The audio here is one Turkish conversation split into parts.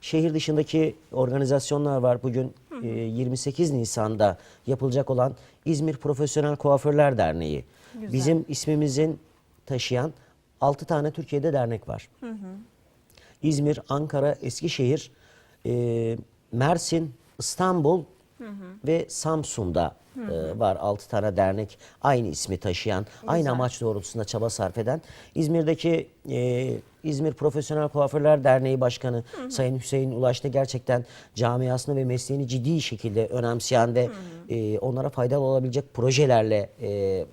şehir dışındaki organizasyonlar var. Bugün e, 28 Nisan'da yapılacak olan İzmir Profesyonel Kuaförler Derneği. Güzel. Bizim ismimizin taşıyan 6 tane Türkiye'de dernek var. İzmir, Ankara, Eskişehir, e, Mersin, İstanbul ve Samsun'da e, var 6 tane dernek aynı ismi taşıyan, aynı amaç doğrultusunda çaba sarf eden. İzmir'deki e, İzmir Profesyonel Kuaförler Derneği Başkanı Sayın Hüseyin Ulaş da gerçekten camiasını ve mesleğini ciddi şekilde önemseyen ve e, onlara faydalı olabilecek projelerle e,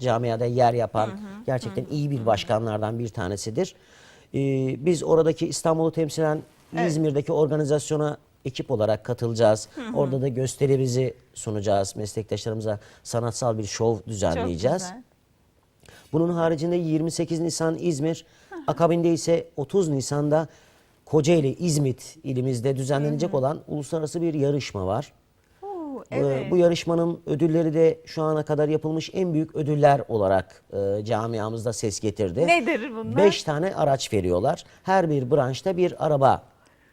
camiada yer yapan gerçekten iyi bir başkanlardan bir tanesidir. Ee, biz oradaki İstanbul'u temsilen İzmir'deki organizasyona ekip olarak katılacağız. Orada da gösterimizi sunacağız. Meslektaşlarımıza sanatsal bir şov Çok düzenleyeceğiz. güzel. Bunun haricinde 28 Nisan İzmir, akabinde ise 30 Nisan'da Kocaeli, İzmit ilimizde düzenlenecek olan uluslararası bir yarışma var. Oo, Bu- evet. Bu yarışmanın ödülleri de şu ana kadar yapılmış en büyük ödüller olarak e, camiamızda ses getirdi. Nedir bunlar? Beş tane araç veriyorlar. Her bir branşta bir araba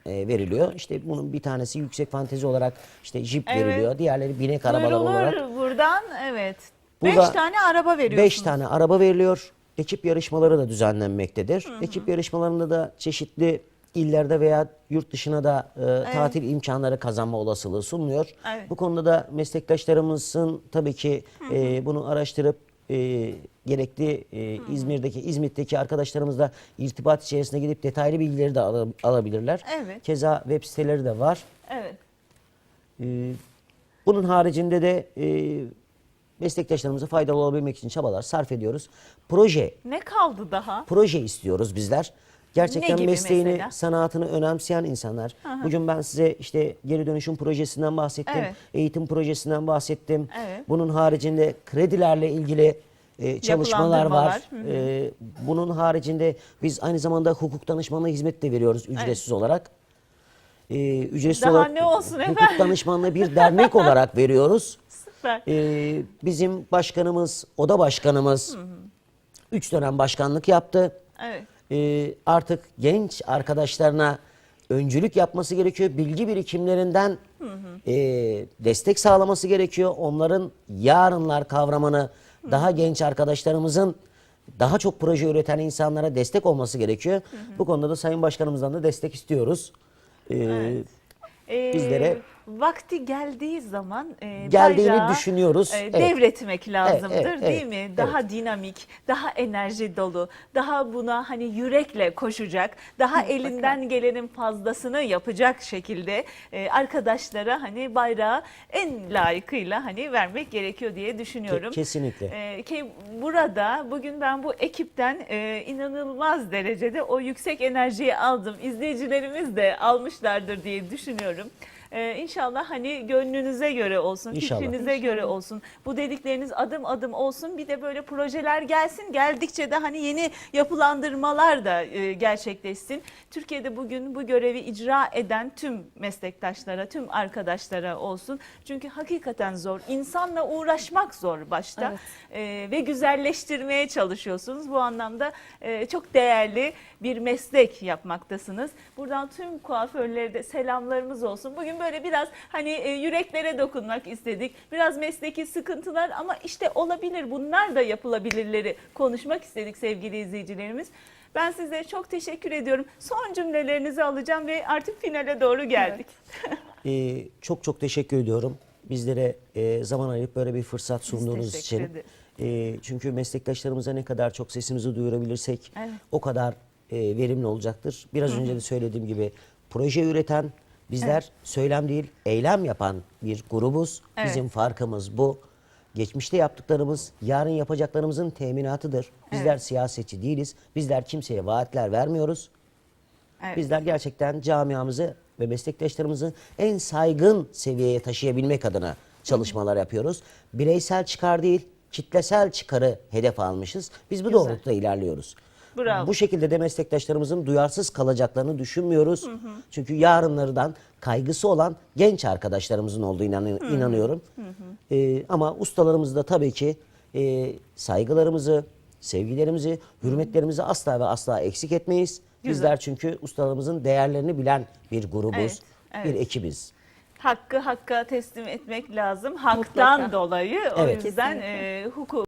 e, veriliyor. İşte bunun bir tanesi yüksek fantezi olarak işte jip Evet. veriliyor. Diğerleri binek arabalar Duyurulur olarak. buradan evet. Burada Beş tane araba veriyorsunuz. Beş tane araba veriliyor. Ekip yarışmaları da düzenlenmektedir. Ekip yarışmalarında da çeşitli illerde veya yurt dışına da e, tatil imkanları kazanma olasılığı sunuluyor. Evet. Bu konuda da meslektaşlarımızın tabii ki e, bunu araştırıp e, gerekli e, İzmir'deki, İzmit'teki arkadaşlarımızla irtibat içerisine gidip detaylı bilgileri de ala- alabilirler. Evet. Keza web siteleri de var. Evet. Ee, Bunun haricinde de e, meslektaşlarımıza faydalı olabilmek için çabalar sarf ediyoruz. Proje, Ne kaldı daha? proje istiyoruz bizler. Gerçekten gibi mesleğini, mesela? sanatını önemseyen insanlar. Bugün ben size işte geri dönüşüm projesinden bahsettim. Evet. Eğitim projesinden bahsettim. Evet. Bunun haricinde kredilerle ilgili e, çalışmalar var. Hı E, bunun haricinde biz aynı zamanda hukuk danışmanlığı hizmeti de veriyoruz ücretsiz olarak. E, ücretsiz Daha olarak ne olsun hukuk efendim? danışmanlığı bir dernek olarak veriyoruz. Süper. Ee, bizim başkanımız, oda başkanımız üç dönem başkanlık yaptı. Evet. Ee, artık genç arkadaşlarına öncülük yapması gerekiyor. Bilgi birikimlerinden e, destek sağlaması gerekiyor. Onların yarınlar kavramını daha genç arkadaşlarımızın daha çok proje üreten insanlara destek olması gerekiyor. Bu konuda da Sayın Başkanımızdan da destek istiyoruz. Ee, Ee, bizlere- vakti geldiği zaman e, Geldiğini bayrağı, düşünüyoruz. e, Evet. devretmek lazımdır Evet, evet, değil evet, mi? evet. Daha dinamik, daha enerji dolu, daha buna hani yürekle koşacak, daha elinden gelenin fazlasını yapacak şekilde e, arkadaşlara hani bayrağı en layıkıyla hani vermek gerekiyor diye düşünüyorum. Ke- kesinlikle. Ee, ki burada bugün ben bu ekipten e, inanılmaz derecede o yüksek enerjiyi aldım. İzleyicilerimiz de almışlardır diye düşünüyorum. Ee, inşallah hani gönlünüze göre olsun, İnşallah. fikrinize göre olsun. Bu dedikleriniz adım adım olsun. Bir de böyle projeler gelsin. Geldikçe de hani yeni yapılandırmalar da e, gerçekleşsin. Türkiye'de bugün bu görevi icra eden tüm meslektaşlara, tüm arkadaşlara olsun. Çünkü hakikaten zor. İnsanla uğraşmak zor başta. Evet. Ee, ve güzelleştirmeye çalışıyorsunuz. Bu anlamda e, çok değerli bir meslek yapmaktasınız. Buradan tüm kuaförlere de selamlarımız olsun. Bugün böyle biraz hani e, yüreklere dokunmak istedik. Biraz mesleki sıkıntılar ama işte olabilir bunlar da yapılabilirleri konuşmak istedik sevgili izleyicilerimiz. Ben size çok teşekkür ediyorum. Son cümlelerinizi alacağım ve artık finale doğru geldik. Ee, çok çok teşekkür ediyorum. Bizlere e, zaman ayırıp böyle bir fırsat sunduğunuz için. ederiz. E, çünkü meslektaşlarımıza ne kadar çok sesimizi duyurabilirsek Evet. o kadar e, verimli olacaktır. Biraz önce de söylediğim gibi proje üreten bizler söylem değil eylem yapan bir grubuz. Evet. Bizim farkımız bu. Geçmişte yaptıklarımız yarın yapacaklarımızın teminatıdır. Bizler Evet. siyasetçi değiliz. Bizler kimseye vaatler vermiyoruz. Evet. Bizler gerçekten camiamızı ve meslektaşlarımızı en saygın seviyeye taşıyabilmek adına çalışmalar yapıyoruz. Bireysel çıkar değil, kitlesel çıkarı hedef almışız. Biz bu Güzel. doğrultuda ilerliyoruz. Bravo. Bu şekilde de meslektaşlarımızın duyarsız kalacaklarını düşünmüyoruz. Çünkü yarınlardan kaygısı olan genç arkadaşlarımızın olduğu inanı- inanıyorum. Ee, ama ustalarımız da tabii ki e, saygılarımızı, sevgilerimizi, hürmetlerimizi asla ve asla eksik etmeyiz. Bizler çünkü ustalarımızın değerlerini bilen bir grubuz, Evet, evet. bir ekibiz. Hakkı hakka teslim etmek lazım. Haktan Mutlaka. dolayı o Evet. yüzden Kesinlikle. e, hukuk